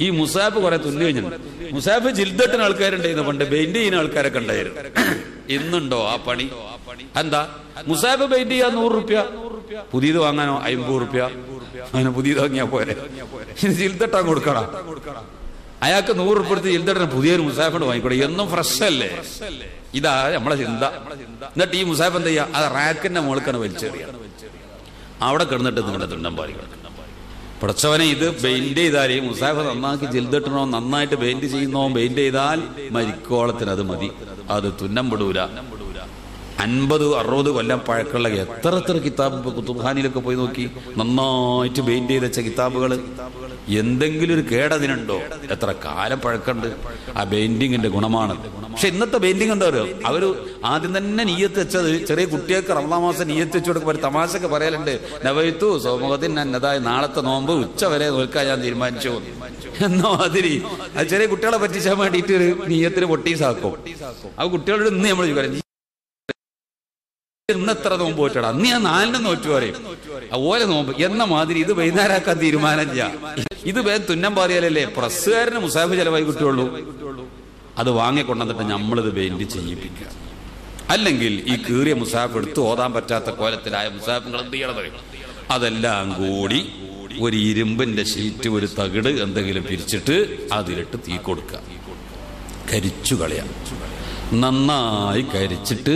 ഈ മുസാഫ് കുറെ തുന്നി കഴിഞ്ഞിട്ടുണ്ട്. മുസാഫ് ജിൽദട്ടിന് ആൾക്കാരുണ്ടായിരുന്നു. പണ്ട് ബെയിന്റ് ചെയ്യുന്ന ആൾക്കാരൊക്കെ ഉണ്ടായിരുന്നു. ഇന്നുണ്ടോ ആ പണി? എന്താ? മുസാഫ് പെയിന്റ് ചെയ്യാൻ നൂറ് റുപ്യ. പുതിയത് വാങ്ങാനോ അമ്പത് റുപ്യ. അങ്ങനെ പുതിയത് വാങ്ങിയാ പോരെ. ജിൽദട്ടാ കൊടുക്കണം അയാൾക്ക് നൂറ് റുപ്യ ജിൽദട്ടിന് പുതിയൊരു മുസാഫിന് വാങ്ങിക്കൂടെ? എന്നും ഫ്രഷ് അല്ലേ? ഇതാ നമ്മളെ ചിന്ത. എന്നിട്ട് ഈ മുസാഫ് എന്താ ചെയ്യാ? അത് റാക്കിന്റെ മുകൾക്കാണ് വലിച്ചെറിയ. അവിടെ കിടന്നിട്ട് നിങ്ങളുടെ തുണ്ടം പാരി കിടക്കും പടച്ചവനെ ഇത് പെയിന്റ് ചെയ്താൽ ഈ മുസാഫ് നന്നാക്കി ജിൽദട്ടണോ നന്നായിട്ട് പെയിന്റ് ചെയ്യുന്നോ പെയിന്റ് ചെയ്താൽ മരിക്കോളത്തിന് അത് മതി. അത് തുന്നം പെടൂല അൻപത് അറുപത് കൊല്ലം പഴക്കമുള്ള എത്ര എത്ര കിതാബ് കുത്തുബാനിലൊക്കെ പോയി നോക്കി. നന്നായിട്ട് പെയിന്റ് ചെയ്ത് വെച്ച കിതാബുകൾ എന്തെങ്കിലും ഒരു കേടതിനുണ്ടോ? എത്ര കാലം പഴക്കമുണ്ട്. ആ പെയിന്റിങ്ങിന്റെ ഗുണമാണ്. പക്ഷെ ഇന്നത്തെ പെയിന്റിംഗ് പറയുക അവർ ആദ്യം തന്നെ നീയത്ത് വെച്ചത് ചെറിയ കുട്ടികൾക്ക് റമദാ മാസം നീയത്ത് വെച്ചു കൊടുക്കുമ്പോൾ തമാശക്ക് പറയലുണ്ട്. നവയത്തു സോമുഖത്തിൻ അന്നതായ നാളത്തെ നോമ്പ് ഉച്ച വരെ നോൽക്കാൻ ഞാൻ തീരുമാനിച്ചു. എന്നോ അതിരി അത് ചെറിയ കുട്ടികളെ പറ്റിച്ചാൻ വേണ്ടിയിട്ട് ഒരു നീയത്തിന് പൊട്ടീസാക്കും ആ കുട്ടികളോട് ഇന്ന് നമ്മൾ ചോദിക്കാം നോമ്പ് പോയിട്ടാ അന്ന് ഞാൻ നാലിന് നോറ്റു പറയും. ഓലെ നോമ്പ്. എന്ന മാതിരി ഇത് വൈകുന്നേരമാക്കാൻ തീരുമാനം ചെയ്യാം. ഇത് വേഗം തുന്നം പാറിയാലല്ലേ? പ്രസ്സുകാരന് മുസാഫ് ചെലവായി കിട്ടുള്ളൂ അത് വാങ്ങിക്കൊണ്ടുവന്നിട്ട് നമ്മളിത് വേണ്ടി ചെയ്യിപ്പിക്കുക. അല്ലെങ്കിൽ ഈ കീറിയ മുസാഫ് എടുത്ത് ഓതാൻ പറ്റാത്ത കോലത്തിലായ മുസാഫുകൾ എന്ത് ചെയ്യണത് അതെല്ലാം കൂടി ഒരു ഇരുമ്പിന്റെ ഷീറ്റ് ഒരു തകിട് എന്തെങ്കിലും പിരിച്ചിട്ട് അതിലിട്ട് തീ കൊടുക്കുക. കരിച്ചു കളയാം. നന്നായി കരിച്ചിട്ട്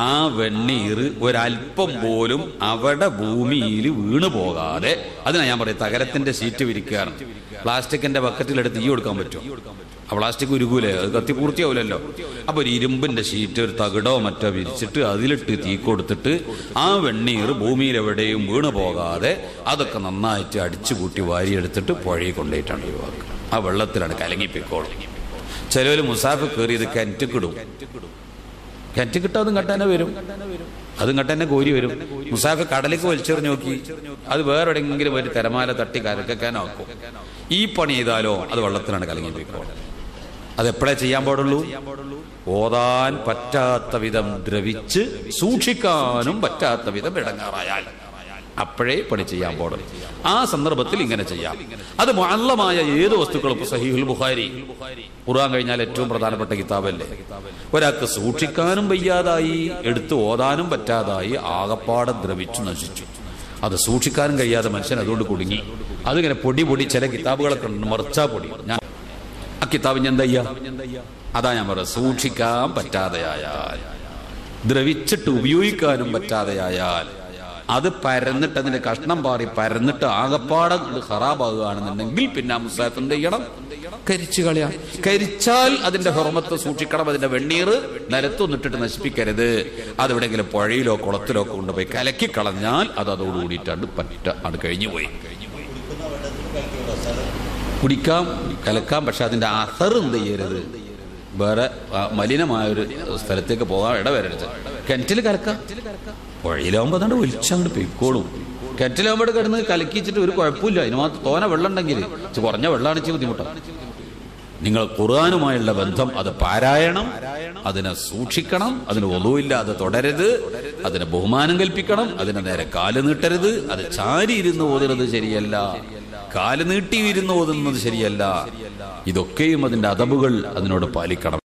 ആ വെണ്ണീർ ഒരല്പം പോലും അവിടെ ഭൂമിയിൽ വീണു പോകാതെ. അതിനാ ഞാൻ പറയാം തകരത്തിന്റെ സീറ്റ് വിരിക്കുകയാണ് പ്ലാസ്റ്റിക്കിന്റെ ബക്കറ്റിലെടുത്ത് തീ കൊടുക്കാൻ പറ്റും ആ പ്ലാസ്റ്റിക് ഉരുകൂലേ? അത് കത്തി പൂർത്തിയാവില്ലല്ലോ. അപ്പൊ ഒരു ഇരുമ്പിന്റെ ഷീറ്റ് ഒരു തകിടോ മറ്റോ വിരിച്ചിട്ട് അതിലിട്ട് തീ കൊടുത്തിട്ട് ആ വെണ്ണീർ ഭൂമിയിൽ എവിടെയും വീണു പോകാതെ അതൊക്കെ നന്നായിട്ട് അടിച്ചു കൂട്ടി വാരിയെടുത്തിട്ട് പുഴയിൽ കൊണ്ടുപോയിട്ടാണ് ഒഴിവാക്കുക ആ വെള്ളത്തിലാണ് കലങ്ങിപ്പിക്കോളും ചിലവർ മുസാഫ് കയറി ഇത് കിണറ്റിക്കിടും കിണറ്റ് കിട്ടും കട്ടന്നെ വരും. അതും കട്ടന്നെ കോരി വരും. മുസാഫ് കടലേക്ക് വലിച്ചെറിഞ്ഞ് നോക്കി. അത് വേറെ എവിടെയെങ്കിലും ഒരു തിരമാല തട്ടി കരക്കാനാക്കും ഈ പണി ചെയ്താലോ അത് വെള്ളത്തിനാണ് കലങ്ങി അത് എപ്പോഴേ ചെയ്യാൻ പാടുള്ളൂ? ഓതാൻ പറ്റാത്ത വിധം ദ്രവിച്ച് സൂക്ഷിക്കാനും പറ്റാത്ത വിധം ഇടങ്ങാറായാൽ. അപ്പോഴേ പണി ചെയ്യാൻ പോകണം ആ സന്ദർഭത്തിൽ ഇങ്ങനെ ചെയ്യാം. അത് മല്ലമായ ഏത് വസ്തുക്കളും സഹീഹുൽ ബുഖാരി ഖുർആൻ കഴിഞ്ഞാൽ ഏറ്റവും പ്രധാനപ്പെട്ട കിതാബല്ലേ? ഒരാൾക്ക് സൂക്ഷിക്കാനും വയ്യാതായി എടുത്തു ഓതാനും പറ്റാതായി ആകപ്പാടെ ദ്രവിച്ചു നശിച്ചു. അത് സൂക്ഷിക്കാനും കഴിയാതെ മനുഷ്യൻ അതുകൊണ്ട് കുടുങ്ങി. അതിങ്ങനെ പൊടി പൊടി ചില കിതാബുകളൊക്കെ ഉണ്ട് മറിച്ചാ പൊടി. ഞാൻ ആ കിതാബ് ഞാൻ അതാ ഞാൻ പറയാം സൂക്ഷിക്കാൻ പറ്റാതെയായാൽ ദ്രവിച്ചിട്ട് ഉപയോഗിക്കാനും പറ്റാതെയായാൽ അത് പരന്നിട്ട് അതിന്റെ കഷ്ണം പാറി പരന്നിട്ട് ആകപ്പാടെ ഖറാബാകുകയാണെന്നുണ്ടെങ്കിൽ പിന്നെ മുസാഫ് എന്ത് ചെയ്യണം? കരിച്ചു കളയാം. കരിച്ചാൽ അതിന്റെ ഹൊറമത്ത് സൂക്ഷിക്കണം അതിന്റെ വെണ്ണീർ നിലത്തൊന്നിട്ടിട്ട് നശിപ്പിക്കരുത്. അതെവിടെയെങ്കിലും പുഴയിലോ കുളത്തിലോ കൊണ്ടുപോയി കലക്കി കളഞ്ഞാൽ അത് അതോടുകൂടിയിട്ടാണ് പറ്റ അത് കഴിഞ്ഞു പോയി. കുടിക്കാം കലക്കാം പക്ഷെ അതിന്റെ അസർ എന്ത് ചെയ്യരുത്? വേറെ മലിനമായൊരു സ്ഥലത്തേക്ക് പോകാൻ ഇടവരരുത്. കിണറ്റിൽ കലക്കാം. പുഴയിലാവുമ്പോൾ അതാണ്ട് ഒലിച്ചങ്ങോട്ട് പൊയ്ക്കോളും. കെറ്റിലാവുമ്പോൾ കിടന്ന് കലക്കിച്ചിട്ട് ഒരു കുഴപ്പമില്ല. അതിന് മാത്രം തോന വെള്ളം ഉണ്ടെങ്കിൽ കുറഞ്ഞ വെള്ളമാണ് ഇച്ചിരി ബുദ്ധിമുട്ടാണ് നിങ്ങൾ ഖുർആാനുമായുള്ള ബന്ധം അത് പാരായണം അതിനെ സൂക്ഷിക്കണം അതിന് ഒതുവില്ലാതെ തുടരരുത് അതിന് ബഹുമാനം കൽപ്പിക്കണം അതിനെ നേരെ കാൽ നീട്ടരുത് അത് ചാരി ഇരുന്ന് ഓതുന്നത് ശരിയല്ല. കാൽ നീട്ടി ഇരുന്ന് ഓതുന്നത് ശരിയല്ല. ഇതൊക്കെയും അതിന്റെ അതബുകൾ അതിനോട് പാലിക്കണം.